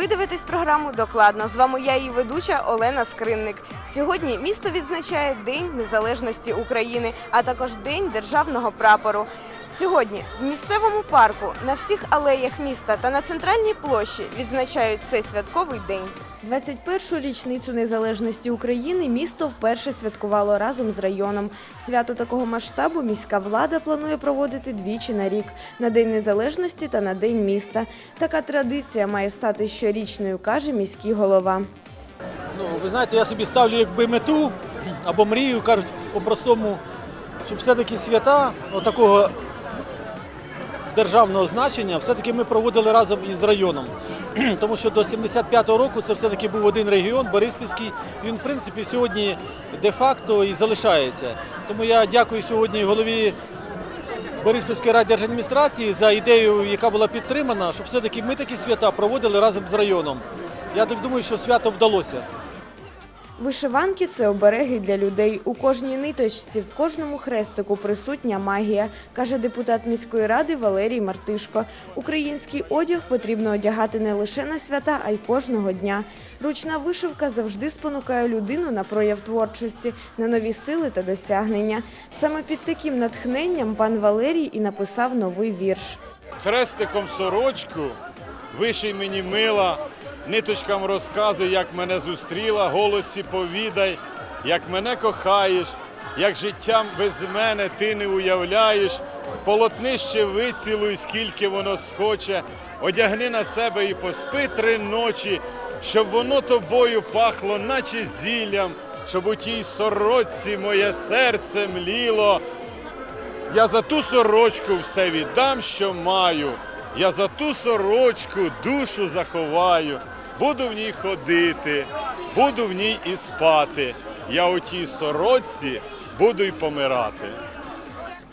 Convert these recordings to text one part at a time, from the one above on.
Ви дивитесь програму докладно. З вами я, її ведуча Олена Скринник. Сьогодні місто відзначає День Незалежності України, а також День державного прапору. Сьогодні в місцевому парку на всіх алеях міста та на центральній площі відзначають цей святковий день. 21-ю річницю незалежності України місто вперше святкувало разом з районом. Свято такого масштабу міська влада планує проводити двічі на рік на День Незалежності та на День міста. Така традиція має стати щорічною, каже міський голова. Ну, ви знаєте, я собі ставлю якби мету або мрію, кажуть по-простому, щоб все-таки свята отакого державного значення все-таки ми проводили разом із районом. Тому що до 75-го року це все-таки був один регіон, Бориспільський. Він, в принципі, сьогодні де-факто і залишається. Тому я дякую сьогодні голові Бориспільської райдержадміністрації за ідею, яка була підтримана, щоб все-таки ми такі свята проводили разом з районом. Я так думаю, що свято вдалося. Вишиванки це обереги для людей. У кожній ниточці, в кожному хрестику присутня магія, каже депутат міської ради Валерій Мартишко. Український одяг потрібно одягати не лише на свята, а й кожного дня. Ручна вишивка завжди спонукає людину на прояв творчості, на нові сили та досягнення. Саме під таким натхненням пан Валерій і написав новий вірш. хрестиком сорочку, виший мені мила, ниточкам розказуй, як мене зустріла, голодці повідай, як мене кохаєш, як життям без мене ти не уявляєш, полотнище вицілуй, скільки воно схоче, одягни на себе і поспи три ночі, щоб воно тобою пахло, наче зіллям, щоб у тій сорочці моє серце мліло. Я за ту сорочку все віддам, що маю. Я за ту сорочку душу заховаю. Буду в ній ходити, буду в ній і спати. Я у тій сорочці буду й помирати.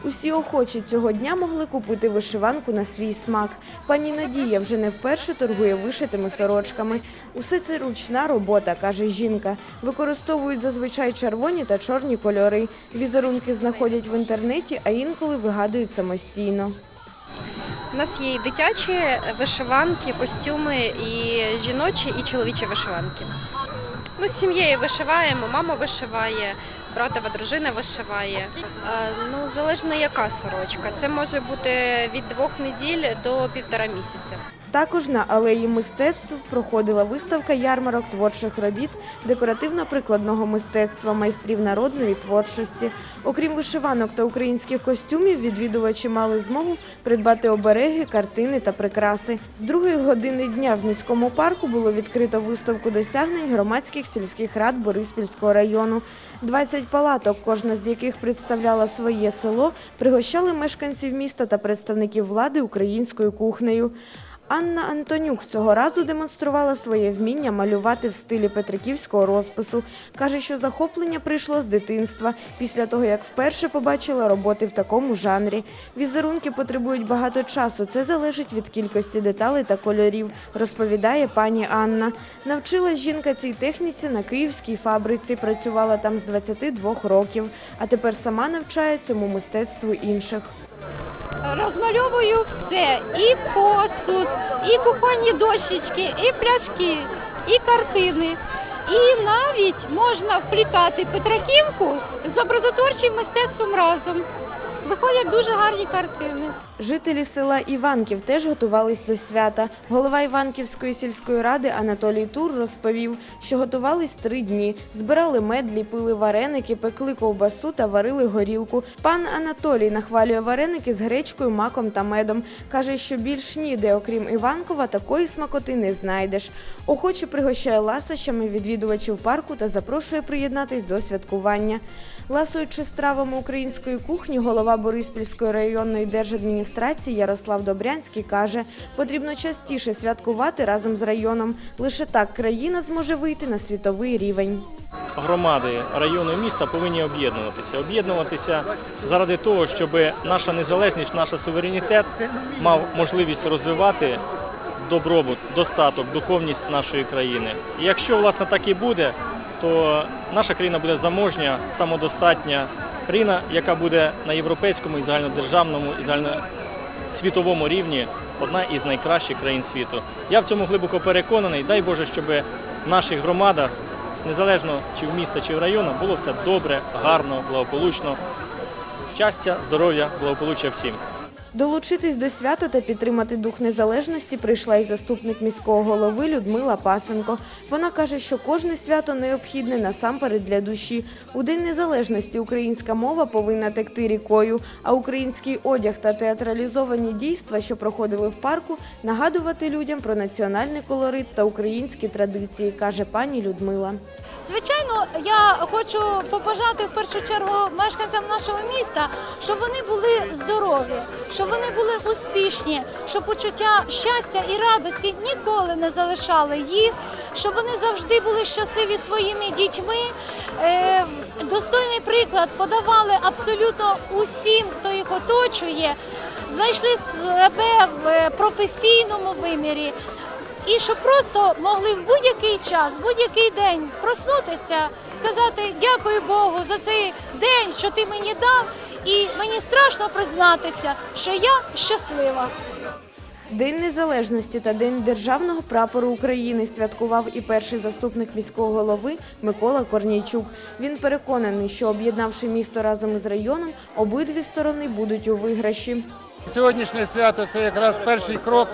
Усі охочі цього дня могли купити вишиванку на свій смак. Пані Надія вже не вперше торгує вишитими сорочками. Усе це ручна робота, каже жінка. Використовують зазвичай червоні та чорні кольори. Візерунки знаходять в інтернеті, а інколи вигадують самостійно. У нас є і дитячі вишиванки, костюми, і жіночі, і чоловічі вишиванки. Ну, з сім'єю вишиваємо, мама вишиває, братова дружина вишиває. Ну, залежно яка сорочка. Це може бути від двох неділь до півтора місяця. Також на алеї мистецтв проходила виставка ярмарок творчих робіт декоративно-прикладного мистецтва майстрів народної творчості. Окрім вишиванок та українських костюмів, відвідувачі мали змогу придбати обереги, картини та прикраси. З другої години дня в міському парку було відкрито виставку досягнень громадських сільських рад Бориспільського району. 20 палаток, кожна з яких представляла своє село, пригощали мешканців міста та представників влади українською кухнею. Анна Антонюк цього разу демонструвала своє вміння малювати в стилі петриківського розпису. Каже, що захоплення прийшло з дитинства, після того, як вперше побачила роботи в такому жанрі. Візерунки потребують багато часу. Це залежить від кількості деталей та кольорів, розповідає пані Анна. Навчилась жінка цій техніці на київській фабриці, працювала там з 22 років, а тепер сама навчає цьому мистецтву інших. Розмальовую все, і посуд, і кухонні дощечки, і пляшки, і картини. І навіть можна вплітати Петраківку з образотворчим мистецтвом разом. Виходять дуже гарні картини. Жителі села Іванків теж готувались до свята. Голова Іванківської сільської ради Анатолій Тур розповів, що готувались три дні. Збирали мед, ліпили вареники, пекли ковбасу та варили горілку. Пан Анатолій нахвалює вареники з гречкою, маком та медом. Каже, що більш ніде, окрім Іванкова, такої смакоти не знайдеш. Охоче пригощає ласощами відвідувачів парку та запрошує приєднатись до святкування. Ласуючи стравами української кухні, голова Бориспільської районної держадміністрації Ярослав Добрянський каже, потрібно частіше святкувати разом з районом. Лише так країна зможе вийти на світовий рівень. громади району міста повинні об'єднуватися. Об'єднуватися заради того, щоб наша незалежність, наш суверенітет мав можливість розвивати добробут, достаток, духовність нашої країни. І якщо власне так і буде, то наша країна буде заможня, самодостатня, країна, яка буде на європейському і загальнодержавному і загальносвітовому рівні одна із найкращих країн світу. Я в цьому глибоко переконаний. Дай Боже, щоб в наших громадах, незалежно чи в міста, чи в районах, було все добре, гарно, благополучно. Щастя, здоров'я, благополуччя всім. Долучитись до свята та підтримати дух незалежності прийшла і заступник міського голови Людмила Пасенко. Вона каже, що кожне свято необхідне насамперед для душі. У День незалежності українська мова повинна текти рікою, а український одяг та театралізовані дійства, що проходили в парку, нагадувати людям про національний колорит та українські традиції, каже пані Людмила. Звичайно, я хочу побажати в першу чергу мешканцям нашого міста, щоб вони були здорові, щоб вони були успішні, щоб почуття щастя і радості ніколи не залишали їх, щоб вони завжди були щасливі своїми дітьми. е, Достойний приклад подавали абсолютно усім, хто їх оточує, знайшли себе в е, професійному вимірі. І щоб просто могли в будь-який час, в будь-який день проснутися, сказати дякую Богу за цей день, що ти мені дав, і мені страшно признатися, що я щаслива. День незалежності та День державного прапору України святкував і перший заступник міського голови Микола Корнійчук. Він переконаний, що об'єднавши місто разом із районом, обидві сторони будуть у виграші. Сьогоднішнє свято це якраз перший крок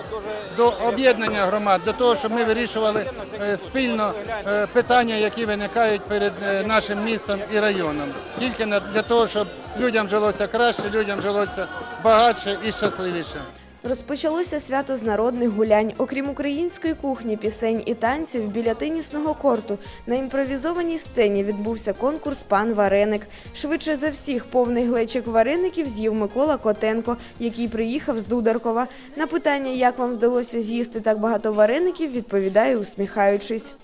до об'єднання громад, до того, щоб ми вирішували е, спільно е, питання, які виникають перед е, нашим містом і районом. Тільки для того, щоб людям жилося краще, людям жилося багатше і щасливіше. Розпочалося свято з народних гулянь. Окрім української кухні, пісень і танців, біля тенісного корту на імпровізованій сцені відбувся конкурс Пан Вареник. Швидше за всіх повний глечик вареників з'їв Микола Котенко, який приїхав з Дударкова. На питання, як вам вдалося з'їсти так багато вареників, відповідає усміхаючись.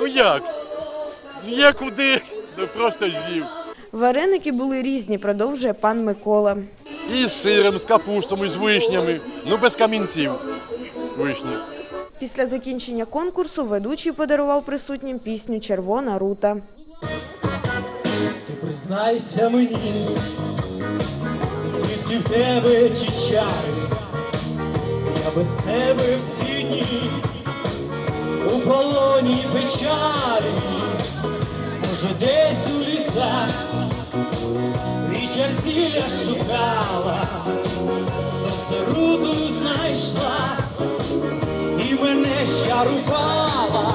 Ну як? Є куди, ну просто з'їв. Вареники були різні, продовжує пан Микола. І з сиром, з капустом, і з вишнями. Ну без камінців. Вишні. Після закінчення конкурсу ведучий подарував присутнім пісню Червона рута. Ти признайся мені, звідки в тебе ті чари, я без тебе всі дні у полоні печалі, може десь у лісах вічер зілля шукала, сонце руду знайшла і мене щарувала.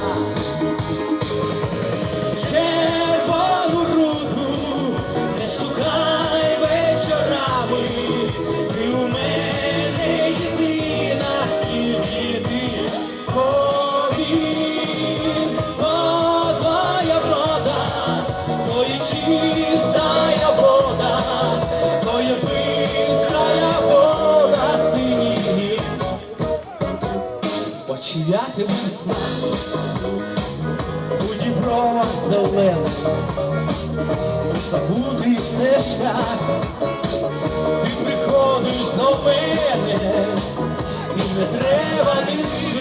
Очіятим весна у дібровах зелених, у забутий стежках, ти приходиш до мене, і не треба нести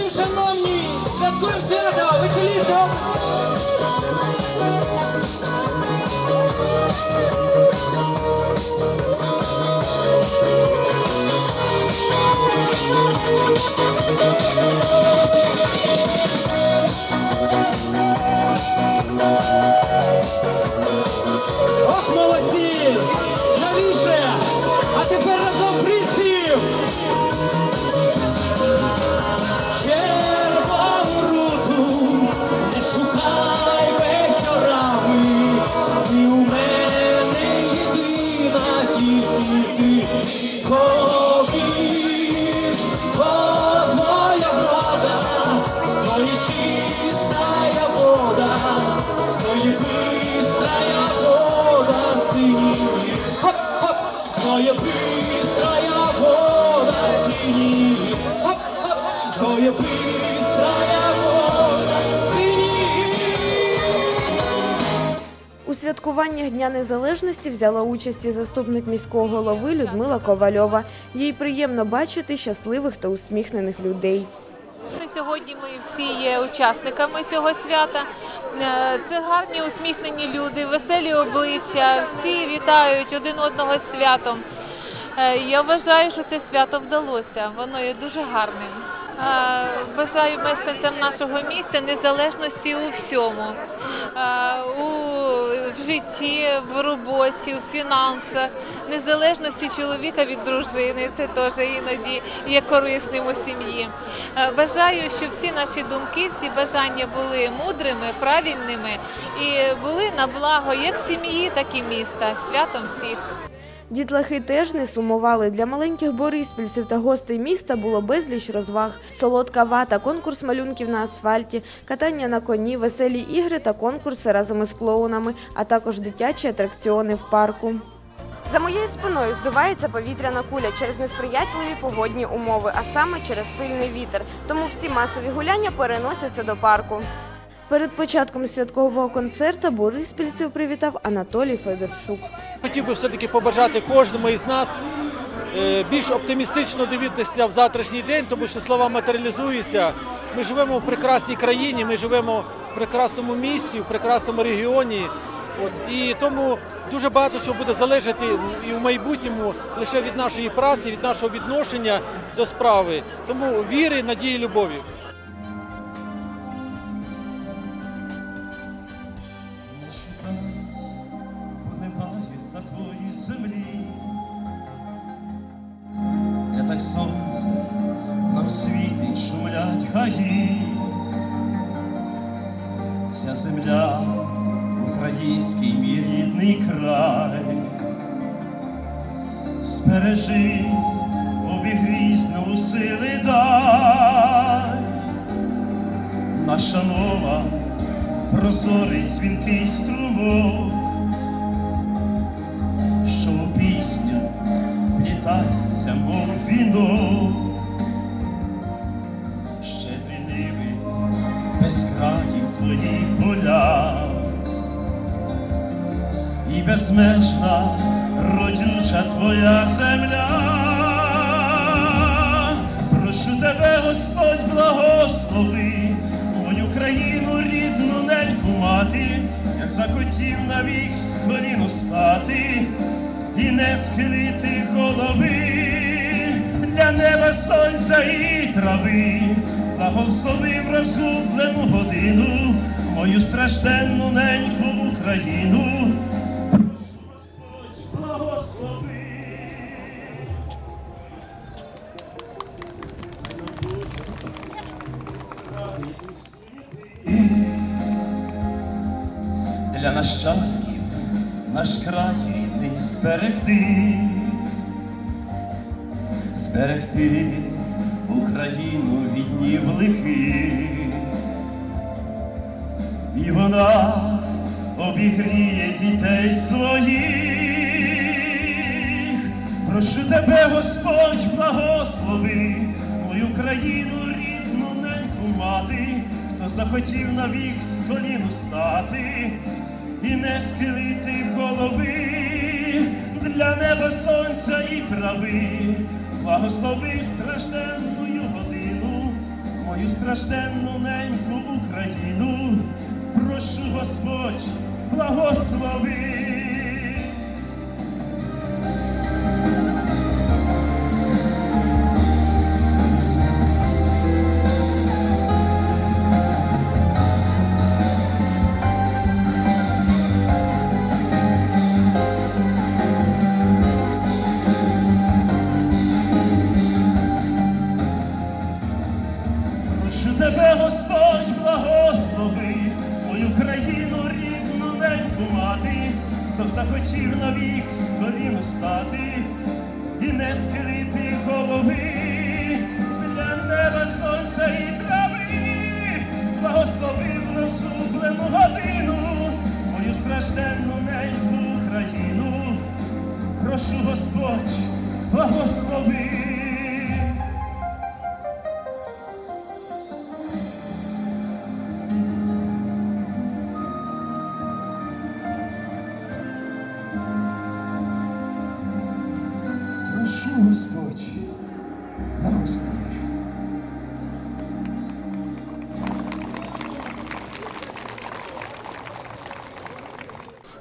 Танцюємо, шановні, святкуємо свято, веселіше. Область. Єдина, тільки ти святкуваннях Дня Незалежності взяла участь і заступник міського голови Людмила Ковальова. Їй приємно бачити щасливих та усміхнених людей. Ну, Сьогодні ми всі є учасниками цього свята. Е, Це гарні усміхнені люди, веселі обличчя, всі вітають один одного з святом. Е, Я вважаю, що це свято вдалося. Воно є дуже гарним. Е, Бажаю мешканцям нашого міста незалежності у всьому. У в житті, в роботі, в фінансах, незалежності чоловіка від дружини. Це теж іноді є корисним у сім'ї. Е, Бажаю, щоб всі наші думки, всі бажання були мудрими, правильними і були на благо як сім'ї, так і міста. Святом всіх. Дітлахи теж не сумували. Для маленьких бориспільців та гостей міста було безліч розваг. Солодка вата, конкурс малюнків на асфальті, катання на коні, веселі ігри та конкурси разом із клоунами, а також дитячі атракціони в парку. За моєю спиною здувається повітряна куля через несприятливі погодні умови, а саме через сильний вітер. Тому всі масові гуляння переносяться до парку. Перед початком святкового концерту бориспільців привітав Анатолій Федорчук. Хотів би все-таки побажати кожному із нас е, більш оптимістично дивитися в завтрашній день, тому що слова матеріалізуються. Ми живемо в прекрасній країні, ми живемо в прекрасному місті, в прекрасному регіоні. І тому дуже багато чого буде залежати і в майбутньому лише від нашої праці, від нашого відношення до справи. Тому віри, надії, любові. Прозорий дзвінкий струмок, що у пісню плітається, мов вінок, щедрі ниви, без країв твої поля, і безмежна родюча твоя земля. Прошу тебе, Господь, благослови мою країну рідну мати, як захотів навік з коліну стати і не схилити голови для неба сонця і трави, благословив розгублену годину, мою стражденну неньку Україну. Нащадків наш край рідний зберегти, зберегти Україну від днів лихих, і вона обігріє дітей своїх. Прошу тебе, Господь, благослови мою країну рідну неньку мати, хто захотів навік з коліну стати і не схилити голови для неба сонця і трави, благослови стражденну годину, мою стражденну неньку Україну. Прошу, Господь, благослови.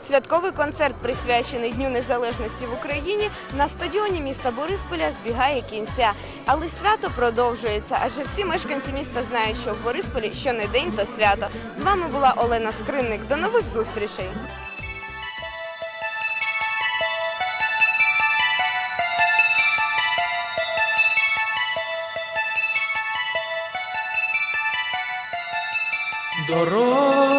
Святковий концерт, присвячений Дню Незалежності в Україні, на стадіоні міста Борисполя збігає кінця. Але свято продовжується, адже всі мешканці міста знають, що в Борисполі що не день, то свято. З вами була Олена Скринник. До нових зустрічей. Дороги